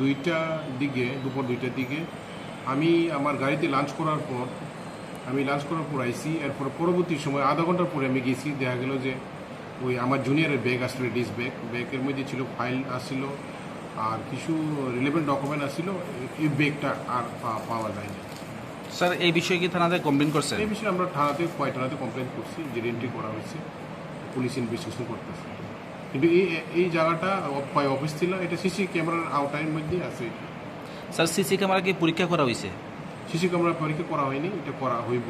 দুইটা দিকে দুপুর দুইটার দিকে। আমি আমার গাড়িতে লাঞ্চ করার পর আমি লাঞ্চ করার পর আইসি এরপর পরবর্তী সময় আধা ঘণ্টার পরে আমি গেছি দেখা গেল যে ওই আমার জুনিয়রের ব্যাগ আসলে ডিস ব্যাগ ব্যাগের মধ্যে ছিল ফাইল আসছিল আর কিছু রিলেভেন্ট ডকুমেন্ট আসছিল এই ব্যাগটা আর পাওয়া যায়নি স্যার এই বিষয়ে কি থানাতে কমপ্লেন করছেন? এই বিষয়ে আমরা থানাতে কয় থানাতে কমপ্লেন করছি যে এন্ট্রি করা হয়েছে পুলিশ ইনভেস্টিগেশন করতেছে। কিন্তু এই এই জায়গাটা কয় অফিস ছিল এটা সিসি ক্যামেরার আওতার মধ্যে আছে এটা। স্যার সিসি ক্যামেরা কি পরীক্ষা করা হয়েছে? সিসি ক্যামেরা পরীক্ষা করা হয়নি এটা করা হইব।